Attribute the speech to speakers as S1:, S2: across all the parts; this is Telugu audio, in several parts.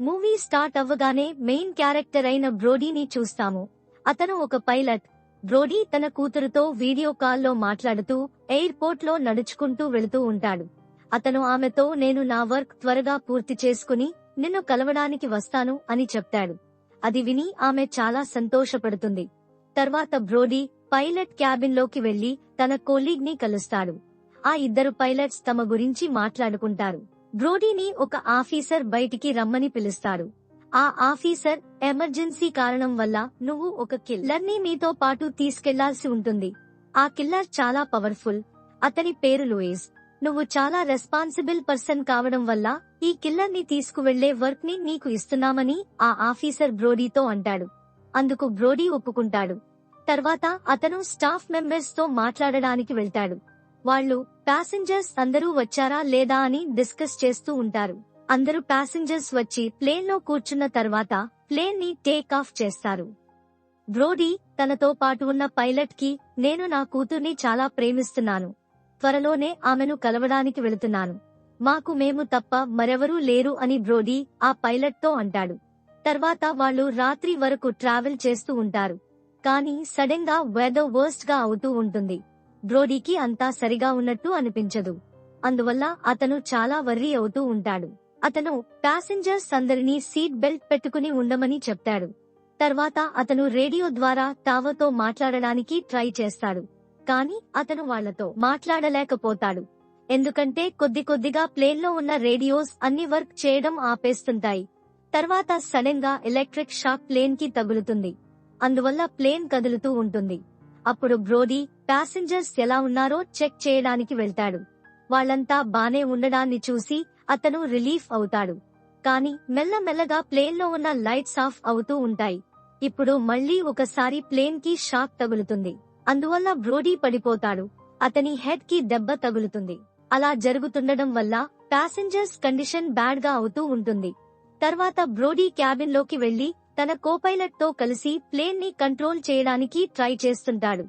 S1: మూవీ స్టార్ట్ అవ్వగానే మెయిన్ క్యారెక్టర్ అయిన బ్రోడీని చూస్తాము. అతను ఒక పైలట్. బ్రోడీ తన కూతురుతో వీడియో కాల్లో మాట్లాడుతూ ఎయిర్పోర్ట్లో నడుచుకుంటూ వెళుతూ ఉంటాడు. అతను ఆమెతో నేను నా వర్క్ త్వరగా పూర్తి చేసుకుని నిన్ను కలవడానికి వస్తాను అని చెప్తాడు. అది విని ఆమె చాలా సంతోషపడుతుంది. తర్వాత బ్రోడీ పైలట్ క్యాబిన్లోకి వెళ్ళి తన కోలీగ్ని కలుస్తాడు. ఆ ఇద్దరు పైలట్స్ తమ గురించి మాట్లాడుకుంటారు. బ్రోడీని ఒక ఆఫీసర్ బయటికి రమ్మని పిలుస్తాడు. ఆ ఆఫీసర్ ఎమర్జెన్సీ కారణం వల్ల నువ్వు ఒక కిల్లర్ని మీతో పాటు తీసుకెళ్ళాల్సి ఉంటుంది. ఆ కిల్లర్ చాలా పవర్ఫుల్. అతని పేరు లూయిస్. నువ్వు చాలా రెస్పాన్సిబుల్ పర్సన్ కావడం వల్ల ఈ కిల్లర్ని తీసుకువెళ్ళే వర్క్ని నీకు ఇస్తున్నామని ఆ ఆఫీసర్ బ్రోడీతో అంటాడు. అందుకు బ్రోడీ ఒప్పుకుంటాడు. తర్వాత అతను స్టాఫ్ మెంబర్స్తో మాట్లాడడానికి వెళ్తాడు. వాళ్ళు ప్యాసింజర్స్ అందరూ వచ్చారా లేదా అని డిస్కస్ చేస్తూ ఉంటారు. అందరూ ప్యాసింజర్స్ వచ్చి ప్లేన్లో కూర్చున్న తర్వాత ప్లేన్ని టేక్ ఆఫ్ చేస్తారు. బ్రోడీ తనతో పాటు ఉన్న పైలట్కి నేను నా కూతుర్ని చాలా ప్రేమిస్తున్నాను. త్వరలోనే ఆమెను కలవడానికి వెళుతున్నాను. మాకు మేము తప్ప మరెవరూ లేరు అని బ్రోడీ ఆ పైలట్తో అంటాడు. తర్వాత వాళ్ళు రాత్రి వరకు ట్రావెల్ చేస్తూ ఉంటారు. కానీ సడన్గా వెదర్ వర్స్ట్గా అవుతూ ఉంటుంది. బ్రోడీకి అంతా సరిగా ఉన్నట్టు అనిపించదు. అందువల్ల అతను చాలా వర్రీ అవుతూ ఉంటాడు. అతను ప్యాసింజర్స్ అందరినీ సీట్ బెల్ట్ పెట్టుకుని ఉండమని చెప్తాడు. తర్వాత అతను రేడియో ద్వారా తావతో మాట్లాడడానికి ట్రై చేస్తాడు. కానీ అతను వాళ్ళతో మాట్లాడలేకపోతాడు. ఎందుకంటే కొద్ది కొద్దిగా ప్లేన్లో ఉన్న రేడియోస్ అన్ని వర్క్ చేయడం ఆపేస్తుంటాయి. తర్వాత సడన్గా ఎలక్ట్రిక్ షాక్ ప్లేన్కి తగులుతుంది. అందువల్ల ప్లేన్ కదులుతూ ఉంటుంది. అప్పుడు బ్రోడీ ప్యాసింజర్స్ ఎలా ఉన్నారో చెక్ చేయడానికి వెళ్తాడు. వాళ్ళంతా బానే ఉండడాన్ని చూసి అతను రిలీఫ్ అవుతాడు. కాని మెల్లమెల్లగా ప్లేన్లో ఉన్న లైట్స్ ఆఫ్ అవుతూ ఉంటాయి. ఇప్పుడు మళ్ళీ ఒకసారి ప్లేన్కి షాక్ తగులుతుంది. అందువల్ల బ్రోడీ పడిపోతాడు. అతని హెడ్కి దెబ్బ తగులుతుంది. అలా జరుగుతుండడం వల్ల ప్యాసింజర్స్ కండిషన్ బ్యాడ్గా అవుతూ ఉంటుంది. తర్వాత బ్రోడీ క్యాబిన్లోకి వెళ్ళి తన కోపైలట్తో కలిసి ప్లేన్ని కంట్రోల్ చేయడానికి ట్రై చేస్తుంటాడు.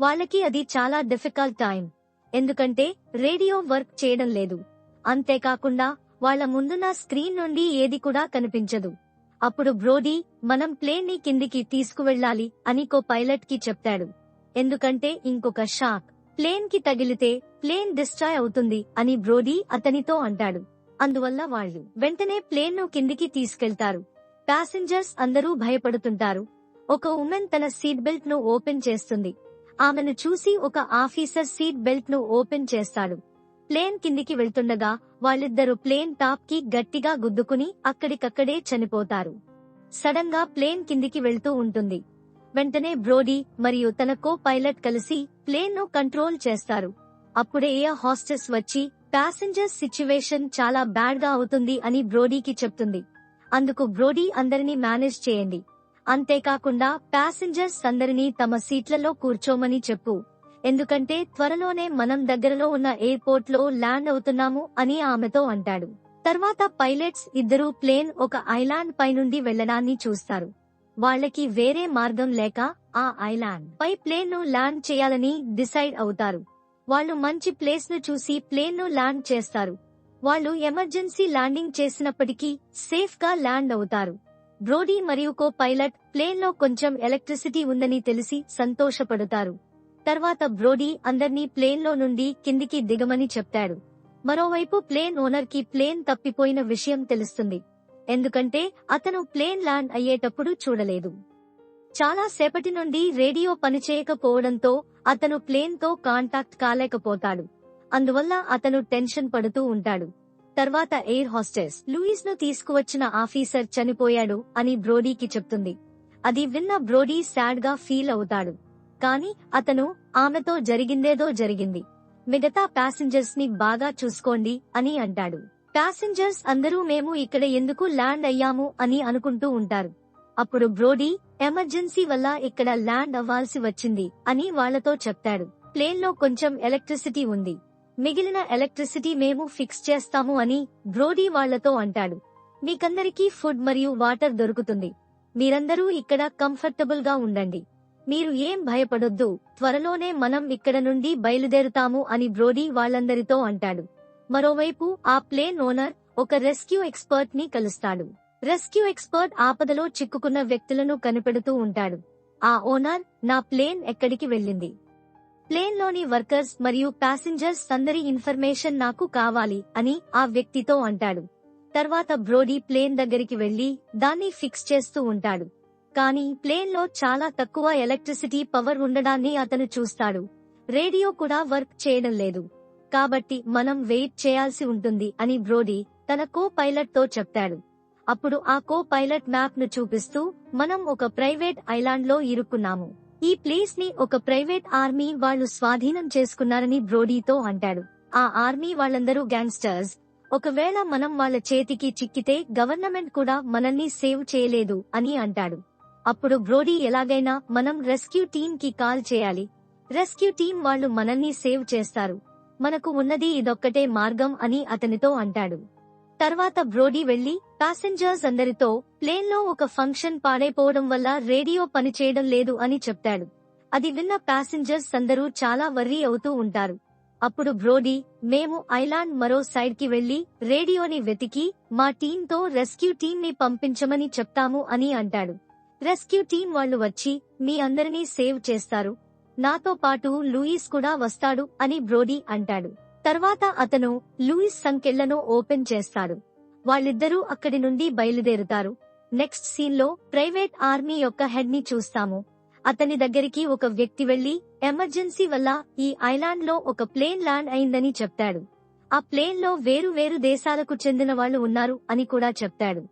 S1: వాళ్ళకి అది చాలా డిఫికల్ట్ టైం ఎందుకంటే రేడియో వర్క్ చేయడం లేదు. అంతేకాకుండా వాళ్ళ ముందున్న స్క్రీన్ నుండి ఏది కూడా కనిపించదు. అప్పుడు బ్రోడీ మనం ప్లేన్ని కిందికి తీసుకువెళ్ళాలి అని కో పైలట్కి చెప్తాడు. ఎందుకంటే ఇంకొక షాక్ ప్లేన్కి తగిలితే ప్లేన్ డిస్ట్రాయ్ అవుతుంది అని బ్రోడీ అతనితో అంటాడు. అందువల్ల వాళ్ళు వెంటనే ప్లేన్ను కిందికి తీసుకెళ్తారు. ప్యాసింజర్స్ అందరూ భయపడుతుంటారు. ఒక ఉమెన్ తన సీట్ బెల్ట్ను ఓపెన్ చేస్తుంది. ఆమెను చూసి ఒక ఆఫీసర్ సీట్ బెల్ట్ను ఓపెన్ చేస్తాడు. ప్లేన్ కిందికి వెళ్తుండగా వాళ్ళిద్దరూ ప్లేన్ టాప్కి గట్టిగా గుద్దుకుని అక్కడికక్కడే చనిపోతారు. సడన్గా ప్లేన్ కిందికి వెళ్తూ ఉంటుంది. వెంటనే బ్రోడీ మరియు తన కో పైలట్ కలిసి ప్లేన్ను కంట్రోల్ చేస్తారు. అప్పుడే ఏ హాస్టెస్ వచ్చి ప్యాసింజర్ సిచ్యువేషన్ చాలా బ్యాడ్గా అవుతుంది అని బ్రోడీకి చెప్తుంది. అందుకు బ్రోడీ అందరినీ మేనేజ్ చేయండి. అంతేకాకుండా ప్యాసింజర్స్ అందరినీ తమ సీట్లలో కూర్చోమని చెప్పు. ఎందుకంటే త్వరలోనే మనం దగ్గరలో ఉన్న ఎయిర్పోర్ట్లో ల్యాండ్ అవుతున్నాము అని ఆమెతో అంటాడు. తర్వాత పైలట్స్ ఇద్దరూ ప్లేన్ ఒక ఐలాండ్ పైనుండి వెళ్ళడాన్ని చూస్తారు. వాళ్ళకి వేరే మార్గం లేక ఆ ఐలాండ్ పై ప్లేన్ను ల్యాండ్ చేయాలని డిసైడ్ అవుతారు. వాళ్ళు మంచి ప్లేస్ను చూసి ప్లేన్ను ల్యాండ్ చేస్తారు. వాళ్ళు ఎమర్జెన్సీ ల్యాండింగ్ చేసినప్పటికీ సేఫ్గా ల్యాండ్ అవుతారు. బ్రోడీ మరియు కో పైలట్ ప్లేన్లో కొంచెం ఎలక్ట్రిసిటీ ఉందని తెలిసి సంతోషపడతారు. తర్వాత బ్రోడీ అందర్నీ ప్లేన్లో నుండి కిందికి దిగమని చెప్తాడు. మరోవైపు ప్లేన్ ఓనర్కి ప్లేన్ తప్పిపోయిన విషయం తెలుస్తుంది. ఎందుకంటే అతను ప్లేన్ ల్యాండ్ అయ్యేటప్పుడు చూడలేదు. చాలా సేపటి నుండి రేడియో పనిచేయకపోవడంతో అతను ప్లేన్తో కాంటాక్ట్ కాలేకపోతాడు. అందువల్ల అతను టెన్షన్ పడుతూ ఉంటాడు. తర్వాత ఎయిర్ హాస్టెస్ లూయిస్ను తీసుకువచ్చిన ఆఫీసర్ చనిపోయాడు అని బ్రోడీకి చెప్తుంది. అది విన్న బ్రోడీ సాడ్గా ఫీల్ అవుతాడు. కానీ అతను ఆమెతో జరిగిందేదో జరిగింది. మిగతా ప్యాసింజర్స్ని బాగా చూసుకోండి అని అంటాడు. ప్యాసింజర్స్ అందరూ మేము ఇక్కడ ఎందుకు ల్యాండ్ అయ్యాము అని అనుకుంటూ ఉంటారు. అప్పుడు బ్రోడీ ఎమర్జెన్సీ వల్ల ఇక్కడ ల్యాండ్ అవ్వాల్సి వచ్చింది అని వాళ్ళతో చెప్తాడు. ప్లేన్లో కొంచెం ఎలక్ట్రిసిటీ ఉంది. మిగిలిన ఎలక్ట్రిసిటీ మేము ఫిక్స్ చేస్తాము అని బ్రోడీ వాళ్ళతో అంటాడు. మీకందరికీ ఫుడ్ మరియు వాటర్ దొరుకుతుంది. మీరందరూ ఇక్కడ కంఫర్టబుల్గా ఉండండి. మీరు ఏం భయపడొద్దు త్వరలోనే మనం ఇక్కడ నుండి బయలుదేరుతాము అని బ్రోడీ వాళ్ళందరితో అంటాడు. మరోవైపు ఆ ప్లేన్ ఓనర్ ఒక రెస్క్యూ ఎక్స్పర్ట్ని కలుస్తాడు. రెస్క్యూ ఎక్స్పర్ట్ ఆపదలో చిక్కుకున్న వ్యక్తులను కనిపెడుతూ ఉంటాడు. ఆ ఓనర్ నా ప్లేన్ ఎక్కడికి వెళ్ళింది? ప్లేన్లోని వర్కర్స్ మరియు ప్యాసింజర్స్ అందరి ఇన్ఫర్మేషన్ నాకు కావాలి అని ఆ వ్యక్తితో అంటాడు. తర్వాత బ్రోడీ ప్లేన్ దగ్గరికి వెళ్ళి దాన్ని ఫిక్స్ చేస్తూ ఉంటాడు. కానీ ప్లేన్లో చాలా తక్కువ ఎలక్ట్రిసిటీ పవర్ ఉండడాన్ని అతను చూస్తాడు. రేడియో కూడా వర్క్ చేయడం లేదు. కాబట్టి మనం వెయిట్ చేయాల్సి ఉంటుంది అని బ్రోడీ తన కో పైలట్తో చెప్తాడు. అప్పుడు ఆ కో పైలట్ మ్యాప్ను చూపిస్తూ మనం ఒక ప్రైవేట్ ఐలాండ్లో ఇరుక్కున్నాము. ఈ ప్లేస్ని ఒక ప్రైవేట్ ఆర్మీ వాళ్ళు స్వాధీనం చేసుకున్నారని బ్రోడీతో అంటాడు. ఆ ఆర్మీ వాళ్ళందరూ గ్యాంగ్స్టర్స్. ఒకవేళ మనం వాళ్ళ చేతికి చిక్కితే గవర్నమెంట్ కూడా మనల్ని సేవ్ చేయలేదు అని అంటాడు. అప్పుడు బ్రోడీ ఎలాగైనా మనం రెస్క్యూ టీమ్కి కాల్ చేయాలి. రెస్క్యూ టీం వాళ్ళు మనల్ని సేవ్ చేస్తారు. మనకు ఉన్నది ఇదొక్కటే మార్గం అని అతనితో అంటాడు. తర్వాత బ్రోడీ వెళ్ళి ప్యాసింజర్స్ అందరితో ప్లేన్లో ఒక ఫంక్షన్ పాడైపోవడం వల్ల రేడియో పనిచేయడం లేదు అని చెప్తాడు. అది విన్న ప్యాసింజర్స్ అందరూ చాలా వర్రీ అవుతూ ఉంటారు. అప్పుడు బ్రోడీ మేము ఐలాండ్ మరో సైడ్కి వెళ్ళి రేడియోని వెతికి మా టీంతో రెస్క్యూ టీం ని పంపించమని చెప్తాము అని అంటాడు. రెస్క్యూ టీం వాళ్ళు వచ్చి మీ అందరినీ సేవ్ చేస్తారు. నాతో పాటు లూయిస్ కూడా వస్తాడు అని బ్రోడీ అంటాడు. తర్వాత అతను లూయిస్ సంకెళ్ళను ఓపెన్ చేస్తాడు. వాళ్ళిద్దరూ అక్కడి నుండి బయలుదేరుతారు. నెక్స్ట్ సీన్లో ప్రైవేట్ ఆర్మీ యొక్క హెడ్ని చూస్తాము. అతని దగ్గరికి ఒక వ్యక్తి వెళ్ళి ఎమర్జెన్సీ వల్ల ఈ ఐలాండ్లో ఒక ప్లేన్ ల్యాండ్ అయిందని చెప్తాడు. ఆ ప్లేన్లో వేరు వేరు దేశాలకు చెందిన వాళ్ళు ఉన్నారు అని కూడా చెప్తాడు.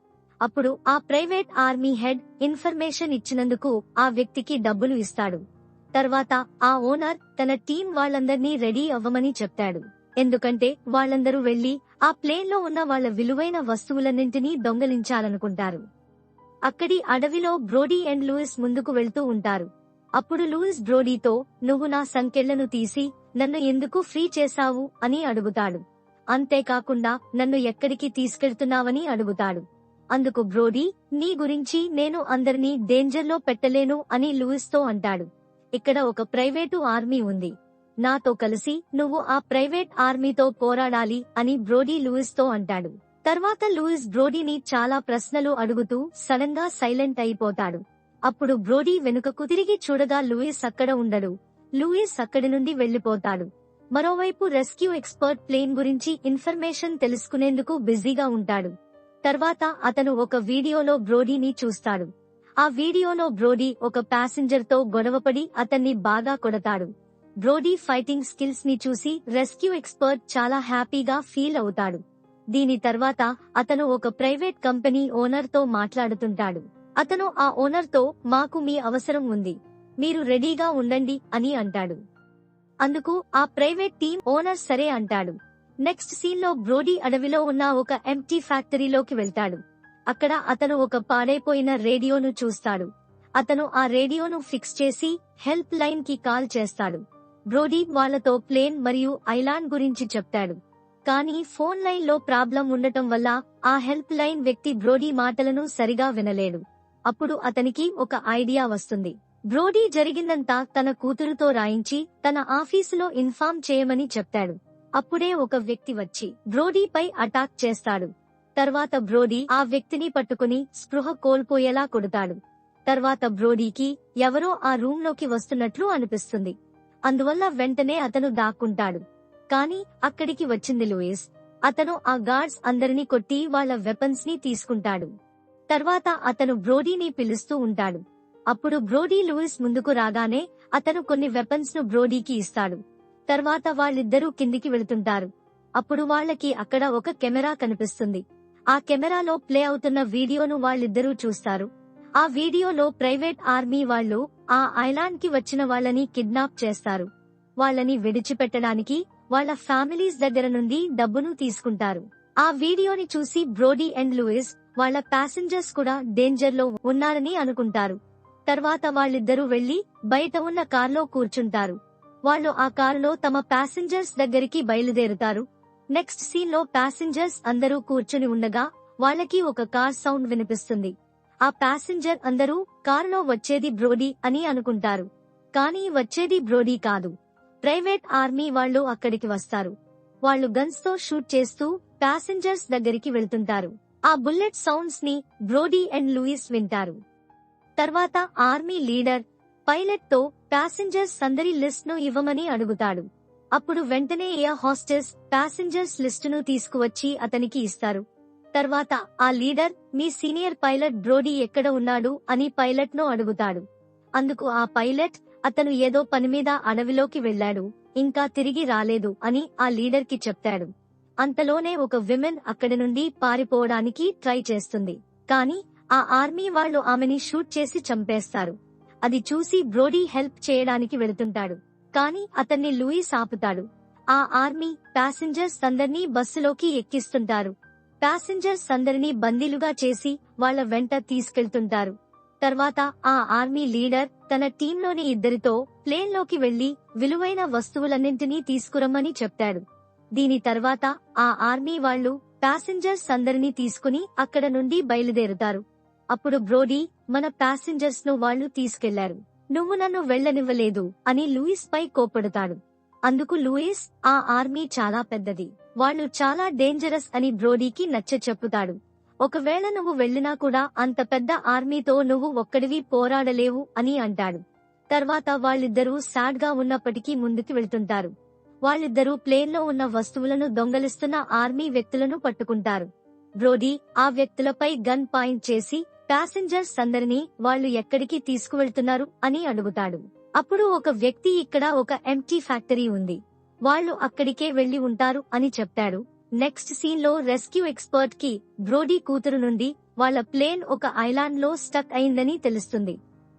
S1: అప్పుడు ఆ ప్రైవేట్ ఆర్మీ హెడ్ ఇన్ఫర్మేషన్ ఇచ్చినందుకు ఆ వ్యక్తికి డబ్బులు ఇస్తాడు. తర్వాత ఆ ఓనర్ తన టీం వాళ్ళందర్నీ రెడీ అవ్వమని చెప్తాడు. ఎందుకంటే వాళ్ళందరూ వెళ్ళి ఆ ప్లేన్లో ఉన్న వాళ్ళ విలువైన వస్తువులన్నింటినీ దొంగలించాలనుకుంటారు. అక్కడి అడవిలో బ్రోడీ అండ్ లూయిస్ ముందుకు వెళ్తూ ఉంటారు. అప్పుడు లూయిస్ బ్రోడీతో నువ్వు నా సంకెళ్ళను తీసి నన్ను ఎందుకు ఫ్రీ చేశావు? అని అడుగుతాడు. అంతేకాకుండా నన్ను ఎక్కడికి తీసుకెళ్తున్నావని అడుగుతాడు. అందుకు బ్రోడీ నీ గురించి నేను అందరినీ డేంజర్లో పెట్టలేను అని లూయిస్తో అంటాడు. ఇక్కడ ఒక ప్రైవేటు ఆర్మీ ఉంది. నాతో కలిసి నువ్వు ఆ ప్రైవేట్ ఆర్మీతో పోరాడాలి అని బ్రోడీ లూయిస్తో అంటాడు. తర్వాత లూయిస్ బ్రోడీని చాలా ప్రశ్నలు అడుగుతూ సడన్గా సైలెంట్ అయిపోతాడు. అప్పుడు బ్రోడీ వెనుకకు తిరిగి చూడగా లూయిస్ అక్కడ ఉండడు. లూయిస్ అక్కడి నుండి వెళ్ళిపోతాడు మరోవైపు రెస్క్యూ ఎక్స్పర్ట్ ప్లేన్ గురించి ఇన్ఫర్మేషన్ తెలుసుకునేందుకు బిజీగా ఉంటాడు. తర్వాత అతను ఒక వీడియోలో బ్రోడీని చూస్తాడు. ఆ వీడియోలో బ్రోడీ ఒక ప్యాసింజర్తో గొడవపడి అతన్ని బాగా కొడతాడు. బ్రోడీ ఫైటింగ్ స్కిల్స్ని చూసి రెస్క్యూ ఎక్స్పర్ట్ చాలా హ్యాపీగా ఫీల్ అవుతాడు. దీని తర్వాత అతను ఒక ప్రైవేట్ కంపెనీ ఓనర్తో మాట్లాడుతుంటాడు. అతను ఆ ఓనర్తో మాకు మీ అవసరం ఉంది. మీరు రెడీగా ఉండండి అని అంటాడు. అందుకు ఆ ప్రైవేట్ టీం ఓనర్ సరే అంటాడు. నెక్స్ట్ సీన్లో బ్రోడీ అడవిలో ఉన్న ఒక ఎంటీ ఫ్యాక్టరీలోకి వెళ్తాడు. అక్కడ అతను ఒక పాడైపోయిన రేడియోను చూస్తాడు. అతను ఆ రేడియోను ఫిక్స్ చేసి హెల్ప్ లైన్కి కాల్ చేస్తాడు. బ్రోడీ వాళ్ళతో ప్లేన్ మరియు ఐలాండ్ గురించి చెప్తాడు. కానీ ఫోన్ లైన్లో ప్రాబ్లం ఉండటం వల్ల ఆ హెల్ప్ లైన్ వ్యక్తి బ్రోడీ మాటలను సరిగా వినలేడు. అప్పుడు అతనికి ఒక ఐడియా వస్తుంది. బ్రోడీ జరిగిందంతా తన కూతురుతో రాయించి తన ఆఫీసులో ఇన్ఫార్మ్ చేయమని చెప్తాడు. అప్పుడే ఒక వ్యక్తి వచ్చి బ్రోడీపై అటాక్ చేస్తాడు. తర్వాత బ్రోడీ ఆ వ్యక్తిని పట్టుకుని స్పృహ కోల్పోయేలా కొడతాడు. తర్వాత బ్రోడీకి ఎవరో ఆ రూమ్లోకి వస్తున్నట్లు అనిపిస్తుంది. అందువల్ల వెంటనే అతను దాక్కుంటాడు. కానీ అక్కడికి వచ్చింది లూయిస్. అతను ఆ గార్డ్స్ అందరినీ కొట్టి వాళ్ళ వెపన్స్ని తీసుకుంటాడు. తర్వాత అతను బ్రోడీని పిలుస్తూ ఉంటాడు. అప్పుడు బ్రోడీ లూయిస్ ముందుకు రాగానే అతను కొన్ని వెపన్స్ను బ్రోడీకి ఇస్తాడు. తర్వాత వాళ్ళిద్దరూ కిందికి వెళుతుంటారు. అప్పుడు వాళ్ళకి అక్కడ ఒక కెమెరా కనిపిస్తుంది. ఆ కెమెరాలో ప్లే అవుతున్న వీడియోను వాళ్ళిద్దరూ చూస్తారు. ఆ వీడియోలో ప్రైవేట్ ఆర్మీ వాళ్ళు ఆ ఐలాండ్కి వచ్చిన వాళ్ళని కిడ్నాప్ చేస్తారు. వాళ్ళని విడిచిపెట్టడానికి వాళ్ళ ఫ్యామిలీస్ దగ్గర నుండి డబ్బును తీసుకుంటారు. ఆ వీడియోని చూసి బ్రోడీ అండ్ లూయిస్ వాళ్ళ ప్యాసింజర్స్ కూడా డేంజర్లో ఉన్నారని అనుకుంటారు. తర్వాత వాళ్ళిద్దరూ వెళ్ళి బయట ఉన్న కార్లో కూర్చుంటారు. వాళ్ళు ఆ కారులో తమ ప్యాసింజర్స్ దగ్గరికి బయలుదేరుతారు. నెక్స్ట్ సీన్లో ప్యాసింజర్స్ అందరూ కూర్చుని ఉండగా వాళ్ళకి ఒక కార్ సౌండ్ వినిపిస్తుంది. ఆ ప్యాసింజర్ అందరూ కారులో వచ్చేది బ్రోడీ అని అనుకుంటారు. కానీ వచ్చేది బ్రోడీ కాదు. ప్రైవేట్ ఆర్మీ వాళ్ళు అక్కడికి వస్తారు. వాళ్ళు గన్స్తో షూట్ చేస్తూ ప్యాసింజర్స్ దగ్గరికి వెళ్తుంటారు. ఆ బుల్లెట్ సౌండ్స్ని బ్రోడీ అండ్ లూయిస్ వింటారు. తర్వాత ఆర్మీ లీడర్ పైలట్తో ప్యాసింజర్స్ అందరి లిస్ట్ను ఇవ్వమని అడుగుతాడు. అప్పుడు వెంటనే ఎయిర్ హాస్టెస్ ప్యాసింజర్స్ లిస్టును తీసుకువచ్చి అతనికి ఇస్తారు. తర్వాత ఆ లీడర్ మీ సీనియర్ పైలట్ బ్రోడీ ఎక్కడ ఉన్నాడు? అని పైలట్ను అడుగుతాడు. అందుకు ఆ పైలట్ అతను ఏదో పనిమీద అడవిలోకి వెళ్ళాడు ఇంకా తిరిగి రాలేదు అని ఆ లీడర్కి చెప్తాడు. అంతలోనే ఒక విమెన్ అక్కడి నుండి పారిపోవడానికి ట్రై చేస్తుంది. కానీ ఆ ఆర్మీ వాళ్ళు ఆమెని షూట్ చేసి చంపేస్తారు. అది చూసి బ్రోడీ హెల్ప్ చేయడానికి వెళుతుంటాడు. కానీ అతన్ని లూయిస్ ఆపుతాడు. ఆ ఆర్మీ ప్యాసింజర్స్ అందరినీ బస్సులోకి ఎక్కిస్తుంటారు. ప్యాసింజర్స్ అందరినీ బందీలుగా చేసి వాళ్ళ వెంట తీసుకెళ్తుంటారు. తర్వాత ఆ ఆర్మీ లీడర్ తన టీంలోని ఇద్దరితో ప్లేన్లోకి వెళ్ళి విలువైన వస్తువులన్నింటినీ తీసుకురమ్మని చెప్తాడు. దీని తర్వాత ఆ ఆర్మీ వాళ్ళు ప్యాసింజర్స్ అందరినీ తీసుకుని అక్కడ నుండి బయలుదేరుతారు. అప్పుడు బ్రోడీ మన ప్యాసింజర్స్ను వాళ్ళు తీసుకెళ్ళారు. నువ్వు నన్ను వెళ్ళనివ్వలేదు అని లూయిస్ పై కోపడతాడు అందుకు లూయిస్ ఆ ఆర్మీ చాలా పెద్దది. వాళ్ళు చాలా డేంజరస్ అని బ్రోడీకి నచ్చ చెప్పుతాడు. ఒకవేళ నువ్వు వెళ్ళినా కూడా అంత పెద్ద ఆర్మీతో నువ్వు ఒక్కడివి పోరాడలేవు అని అంటాడు. తర్వాత వాళ్ళిద్దరూ సాడ్గా ఉన్నప్పటికీ ముందుకు వెళ్తుంటారు. వాళ్ళిద్దరూ ప్లేన్లో ఉన్న వస్తువులను దొంగలిస్తున్న ఆర్మీ వ్యక్తులను పట్టుకుంటారు. బ్రోడీ ఆ వ్యక్తులపై గన్ పాయింట్ చేసి ప్యాసింజర్స్ అందరినీ వాళ్ళు ఎక్కడికి తీసుకువెళ్తున్నారు అని అడుగుతాడు. అప్పుడు ఒక వ్యక్తి ఇక్కడ ఒక ఎంటీ ఫ్యాక్టరీ ఉంది. వాళ్ళు అక్కడికే వెళ్ళి ఉంటారు అని చెప్పాడు నెక్స్ట్ సీన్లో రెస్క్యూ ఎక్స్పర్ట్కి బ్రోడీ కూతురు నుండి వాళ్ళ ప్లేన్ ఒక ఐలాండ్లో స్టక్ అయిందని తెలుస్తుంది.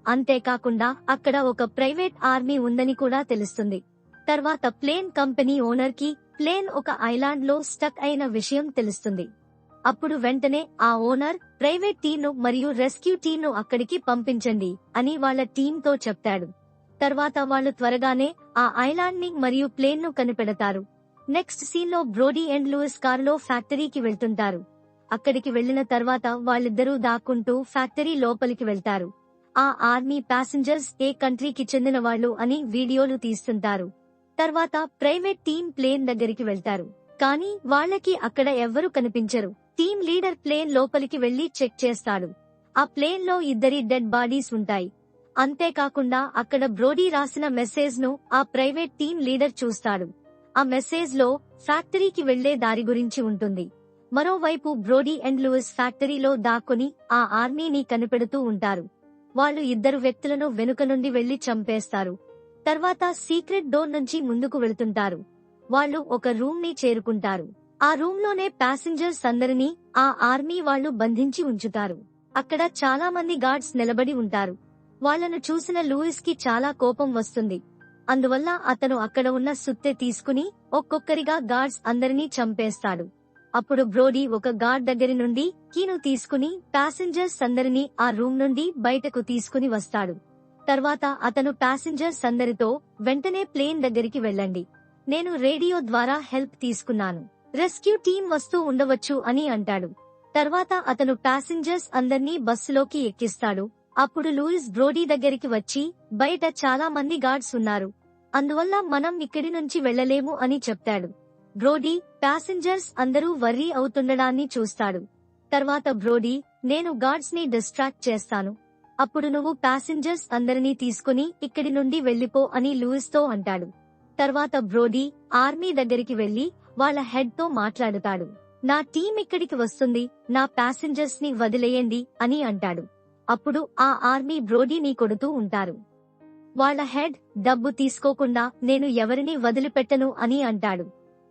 S1: అంతేకాకుండా అక్కడ ఒక ప్రైవేట్ ఆర్మీ ఉందని కూడా తెలుస్తుంది. తర్వాత ప్లేన్ కంపెనీ ఓనర్కి ప్లేన్ ఒక ఐలాండ్లో స్టక్ అయిన విషయం తెలుస్తుంది. అప్పుడు వెంటనే ఆ ఓనర్ ప్రైవేట్ టీంను మరియు రెస్క్యూ టీంను అక్కడికి పంపించండి అని వాళ్ళ టీంతో చెప్తాడు. తర్వాత వాళ్ళు త్వరగానే ఆ ఐలాండ్ని మరియు ప్లేన్ను కనిపెడతారు. నెక్స్ట్ సీన్లో బ్రోడీ అండ్ లూయిస్ కారులో ఫ్యాక్టరీకి వెళ్తుంటారు. అక్కడికి వెళ్ళిన తర్వాత వాళ్ళిద్దరూ దాక్కుంటూ ఫ్యాక్టరీ లోపలికి వెళ్తారు. ఆ ఆర్మీ ప్యాసింజర్స్ ఏ కంట్రీకి చెందిన వాళ్ళు అని వీడియోలు తీస్తుంటారు. తర్వాత ప్రైవేట్ టీమ్ ప్లేన్ దగ్గరికి వెళ్తారు. కానీ వాళ్ళకి అక్కడ ఎవ్వరూ కనిపించరు. టీమ్ లీడర్ ప్లేన్ లోపలికి వెళ్ళి చెక్ చేస్తాడు. ఆ ప్లేన్లో ఇద్దరి డెడ్ బాడీస్ ఉంటాయి. అంతేకాకుండా అక్కడ బ్రోడీ రాసిన మెసేజ్ను ఆ ప్రైవేట్ టీం లీడర్ చూస్తాడు. ఆ మెసేజ్లో ఫ్యాక్టరీకి వెళ్ళే దారి గురించి ఉంటుంది. మరోవైపు బ్రోడీ అండ్ లూయిస్ ఫ్యాక్టరీలో దాక్కుని ఆ ఆర్మీని కనిపెడుతూ ఉంటారు. వాళ్ళు ఇద్దరు వ్యక్తులను వెనుక నుండి వెళ్ళి చంపేస్తారు. తర్వాత సీక్రెట్ డోర్ నుంచి ముందుకు వెళ్తుంటారు. వాళ్ళు ఒక రూమ్ని చేరుకుంటారు. ఆ రూమ్లోనే ప్యాసింజర్స్ అందరినీ ఆ ఆర్మీ వాళ్ళు బంధించి ఉంచుతారు. అక్కడ చాలా మంది గార్డ్స్ నిలబడి ఉంటారు. వాళ్ళను చూసిన లూయిస్కి చాలా కోపం వస్తుంది. అందువల్ల అతను అక్కడ ఉన్న సుత్తె తీసుకుని ఒక్కొక్కరిగా గార్డ్స్ అందరినీ చంపేస్తాడు. అప్పుడు బ్రోడీ ఒక గార్డ్ దగ్గరి నుండి కీను తీసుకుని ప్యాసింజర్స్ అందరినీ ఆ రూమ్ నుండి బయటకు తీసుకుని వస్తాడు. తర్వాత అతను ప్యాసింజర్స్ అందరితో వెంటనే ప్లేన్ దగ్గరికి వెళ్ళండి. నేను రేడియో ద్వారా హెల్ప్ తీసుకున్నాను. రెస్క్యూ టీం వస్తూ ఉండవచ్చు అని అంటాడు. తర్వాత అతను ప్యాసింజర్స్ అందర్నీ బస్సులోకి ఎక్కిస్తాడు. అప్పుడు లూయిస్ బ్రోడీ దగ్గరికి వచ్చి బయట చాలా మంది గార్డ్స్ ఉన్నారు. అందువల్ల మనం ఇక్కడి నుంచి వెళ్ళలేము అని చెప్తాడు. బ్రోడీ ప్యాసింజర్స్ అందరూ వర్రీ అవుతుండడాన్ని చూస్తాడు. తర్వాత బ్రోడీ నేను గార్డ్స్ని డిస్ట్రాక్ట్ చేస్తాను. అప్పుడు నువ్వు ప్యాసింజర్స్ అందరినీ తీసుకుని ఇక్కడి నుండి వెళ్ళిపో అని లూయిస్తో అంటాడు. తర్వాత బ్రోడీ ఆర్మీ దగ్గరికి వెళ్ళి వాళ్ళ హెడ్తో మాట్లాడుతాడు. నా టీం ఇక్కడికి వస్తుంది నా ప్యాసింజర్స్ని వదిలేయండి అని అంటాడు. అప్పుడు ఆ ఆర్మీ బ్రోడీని కొడుతూ ఉంటారు. వాళ్ళ హెడ్ డబ్బు తీసుకోకుండా నేను ఎవరిని వదిలిపెట్టను అని అంటాడు.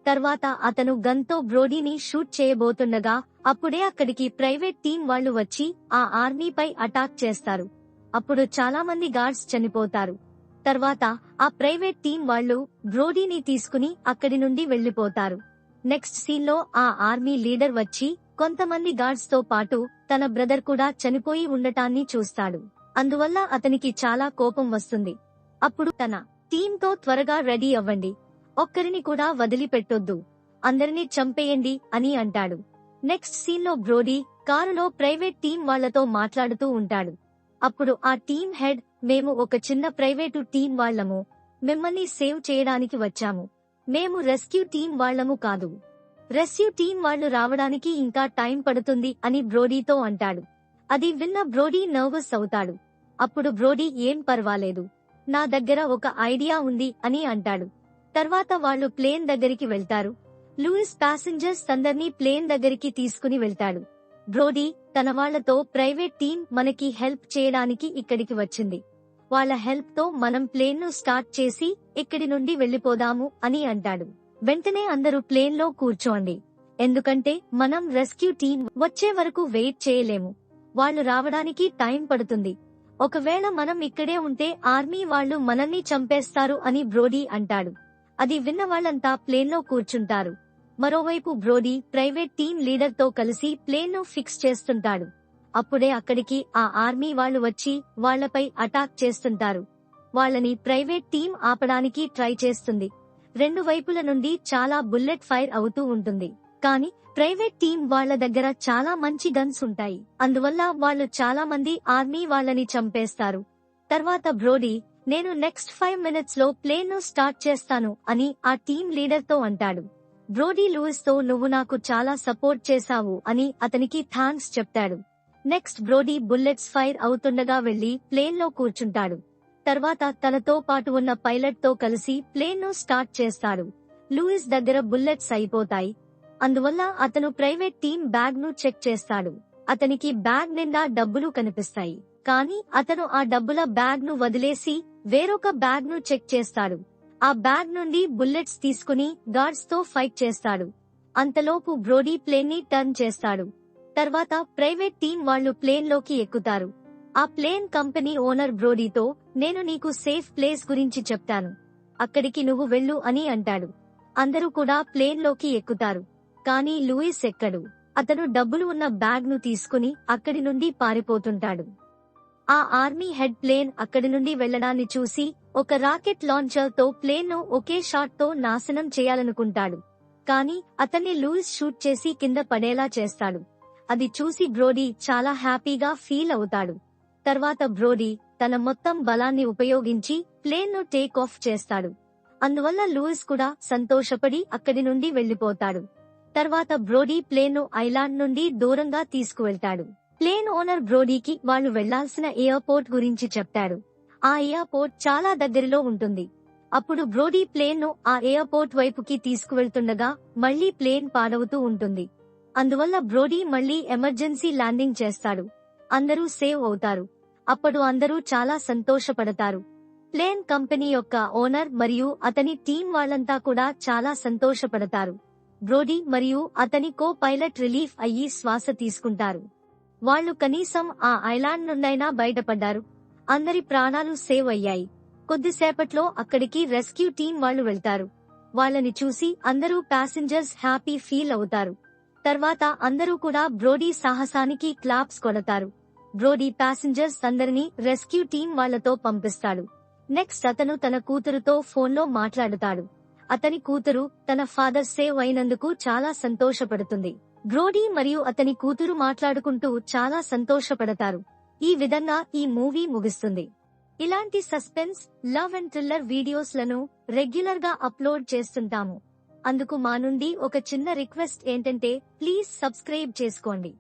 S1: తర్వాత అతను గన్తో బ్రోడీని షూట్ చేయబోతుండగా అప్పుడే అక్కడికి ప్రైవేట్ టీం వాళ్ళు వచ్చి ఆ ఆర్మీపై అటాక్ చేస్తారు. అప్పుడు చాలా మంది గార్డ్స్ చనిపోతారు. తర్వాత ఆ ప్రైవేట్ టీం వాళ్ళు బ్రోడీని తీసుకుని అక్కడి నుండి వెళ్ళిపోతారు నెక్స్ట్ సీన్లో ఆ ఆర్మీ లీడర్ వచ్చి కొంతమంది గార్డ్స్తో పాటు తన బ్రదర్ కూడా చనిపోయి ఉండటాన్ని చూస్తాడు. అందువల్ల అతనికి చాలా కోపం వస్తుంది. అప్పుడు తన టీంతో త్వరగా రెడీ అవ్వండి. ఒక్కరిని కూడా వదిలిపెట్టొద్దు. అందరినీ చంపేయండి అని అంటాడు. నెక్స్ట్ సీన్లో బ్రోడీ కారులో ప్రైవేట్ టీం వాళ్ళతో మాట్లాడుతూ ఉంటాడు. అప్పుడు ఆ టీం హెడ్ మేము ఒక చిన్న ప్రైవేటు టీం వాళ్ళము. మిమ్మల్ని సేవ్ చేయడానికి వచ్చాము. మేము రెస్క్యూ టీం వాళ్ళము కాదు. రెస్క్యూ టీం వాళ్ళు రావడానికి ఇంకా టైం పడుతుంది అని బ్రోడీతో అంటాడు. అది విన్న బ్రోడీ నర్వస్ అవుతాడు. అప్పుడు బ్రోడీ ఏం పర్వాలేదు. నా దగ్గర ఒక ఐడియా ఉంది అని అంటాడు. తర్వాత వాళ్ళు ప్లేన్ దగ్గరికి వెళ్తారు. లూయిస్ ప్యాసింజర్స్ అందర్నీ ప్లేన్ దగ్గరికి తీసుకుని వెళ్తాడు. బ్రోడీ తన వాళ్ళతో ప్రైవేట్ టీం మనకి హెల్ప్ చేయడానికి ఇక్కడికి వచ్చింది. వాళ్ళ హెల్ప్తో మనం ప్లేన్ను స్టార్ట్ చేసి ఇక్కడి నుండి వెళ్ళిపోదాము అని అంటాడు. వెంటనే అందరూ ప్లేన్లో కూర్చోండి. ఎందుకంటే మనం రెస్క్యూ టీం వచ్చే వరకు వెయిట్ చేయలేము. వాళ్ళు రావడానికి టైం పడుతుంది. ఒకవేళ మనం ఇక్కడే ఉంటే ఆర్మీ వాళ్ళు మనల్ని చంపేస్తారు అని బ్రోడీ అంటాడు. అది విన్న వాళ్ళంతా ప్లేన్లో కూర్చుంటారు. మరోవైపు బ్రోడీ ప్రైవేట్ టీం లీడర్తో కలిసి ప్లేన్ను ఫిక్స్ చేస్తుంటాడు. అప్పుడే అక్కడికి ఆ ఆర్మీ వాళ్ళు వచ్చి వాళ్ళపై అటాక్ చేస్తుంటారు. వాళ్ళని ప్రైవేట్ టీం ఆపడానికి ట్రై చేస్తుంది. రెండు వైపుల నుండి చాలా బుల్లెట్ ఫైర్ అవుతూ ఉంటుంది. కానీ ప్రైవేట్ టీం వాళ్ళ దగ్గర చాలా మంచి గన్స్ ఉంటాయి. అందువల్ల వాళ్ళు చాలా మంది ఆర్మీ వాళ్ళని చంపేస్తారు. తర్వాత బ్రోడీ నేను నెక్స్ట్ ఫైవ్ మినిట్స్లో ప్లేన్ను స్టార్ట్ చేస్తాను అని ఆ టీం లీడర్తో అంటాడు. బ్రోడీ లూయిస్తో నువ్వు నాకు చాలా సపోర్ట్ చేశావు అని అతనికి థ్యాంక్స్ చెప్తాడు. నెక్స్ట్ బ్రోడీ బుల్లెట్స్ ఫైర్ అవుతుండగా వెళ్ళి ప్లేన్లో కూర్చుంటాడు. తర్వాత తనతో పాటు ఉన్న పైలట్తో కలిసి ప్లేన్ను స్టార్ట్ చేస్తాడు. లూయిస్ దగ్గర బుల్లెట్స్ అయిపోతాయి. అందువల్ల అతను ప్రైవేట్ టీం బ్యాగ్ను చెక్ చేస్తాడు. అతనికి బ్యాగ్ నిండా డబ్బులు కనిపిస్తాయి. కానీ అతను ఆ డబ్బుల బ్యాగ్ను వదిలేసి వేరొక బ్యాగ్ను చెక్ చేస్తాడు. ఆ బ్యాగ్ నుండి బుల్లెట్స్ తీసుకుని గార్డ్స్తో ఫైట్ చేస్తాడు. అంతలోపు బ్రోడీ ప్లేన్ని టర్న్ చేస్తాడు. తర్వాత ప్రైవేట్ టీం వాళ్ళు ప్లేన్లోకి ఎక్కుతారు. ఆ ప్లేన్ కంపెనీ ఓనర్ బ్రోడీతో నేను నీకు సేఫ్ ప్లేస్ గురించి చెప్తాను. అక్కడికి నువ్వు వెళ్ళు అని అంటాడు. అందరూ కూడా ప్లేన్లోకి ఎక్కుతారు. కానీ లూయిస్ ఎక్కడు? అతను డబ్బులు ఉన్న బ్యాగ్ను తీసుకుని అక్కడి నుండి పారిపోతుంటాడు. ఆ ఆర్మీ హెడ్ ప్లేన్ అక్కడి నుండి వెళ్ళడాన్ని చూసి ఒక రాకెట్ లాంచర్తో ప్లేన్ను ఒకే షాట్తో నాశనం చేయాలనుకుంటాడు. కానీ అతన్ని లూయిస్ షూట్ చేసి కింద పడేలా చేస్తాడు. అది చూసి బ్రోడీ చాలా హ్యాపీగా ఫీల్ అవుతాడు. తర్వాత బ్రోడీ తన మొత్తం బలాన్ని ఉపయోగించి ప్లేన్ను టేక్ ఆఫ్ చేస్తాడు. అందువల్ల లూయిస్ కూడా సంతోషపడి అక్కడి నుండి వెళ్ళిపోతాడు తర్వాత బ్రోడీ ప్లేన్ను ఐలాండ్ నుండి దూరంగా తీసుకువెళ్తాడు. ప్లేన్ ఓనర్ బ్రోడీకి వాళ్ళు వెళ్ళాల్సిన ఎయిర్పోర్ట్ గురించి చెప్తాడు. ఆ ఎయిర్పోర్ట్ చాలా దగ్గరలో ఉంటుంది. అప్పుడు బ్రోడీ ప్లేన్ను ఆ ఎయిర్పోర్ట్ వైపుకి తీసుకువెళ్తుండగా మళ్ళీ ప్లేన్ పాడవుతూ ఉంటుంది. అందువల్ల బ్రోడీ మళ్ళీ ఎమర్జెన్సీ ల్యాండింగ్ చేస్తాడు. అందరూ సేవ్ అవుతారు. అప్పుడు అందరూ చాలా సంతోషపడతారు. ప్లేన్ కంపెనీ యొక్క ఓనర్ మరియు అతని టీం వాళ్ళంతా కూడా చాలా సంతోషపడతారు. బ్రోడీ మరియు అతని కో పైలట్ రిలీఫ్ అయ్యి శ్వాస తీసుకుంటారు. వాళ్ళు కనీసం ఆ ఐలాండ్ నుండైనా బయటపడ్డారు. అందరి ప్రాణాలు సేవ్ అయ్యాయి. కొద్దిసేపట్లో అక్కడికి రెస్క్యూ టీం వాళ్ళు వెళ్తారు. వాళ్ళని చూసి అందరూ ప్యాసింజర్స్ హ్యాపీ ఫీల్ అవుతారు. తర్వాత అందరూ కూడా బ్రోడీ సాహసానికి క్లాప్స్ కొడతారు. బ్రోడీ ప్యాసింజర్స్ అందరినీ రెస్క్యూ టీం వాళ్ళతో పంపిస్తాడు. నెక్స్ట్ అతను తన కూతురుతో ఫోన్లో మాట్లాడుతాడు. అతని కూతురు తన ఫాదర్ సేవ్ అయినందుకు చాలా సంతోషపడుతుంది. బ్రోడీ మరియు అతని కూతురు మాట్లాడుకుంటూ చాలా సంతోషపడతారు. ఈ విధంగా ఈ మూవీ ముగిస్తుంది. ఇలాంటి సస్పెన్స్ లవ్ అండ్ థ్రిల్లర్ వీడియోస్లను రెగ్యులర్గా అప్లోడ్ చేస్తుంటాము. అందుకు మా నుండి ఒక చిన్న రిక్వెస్ట్ ఏంటంటే ప్లీజ్ సబ్స్క్రైబ్ చేసుకోండి.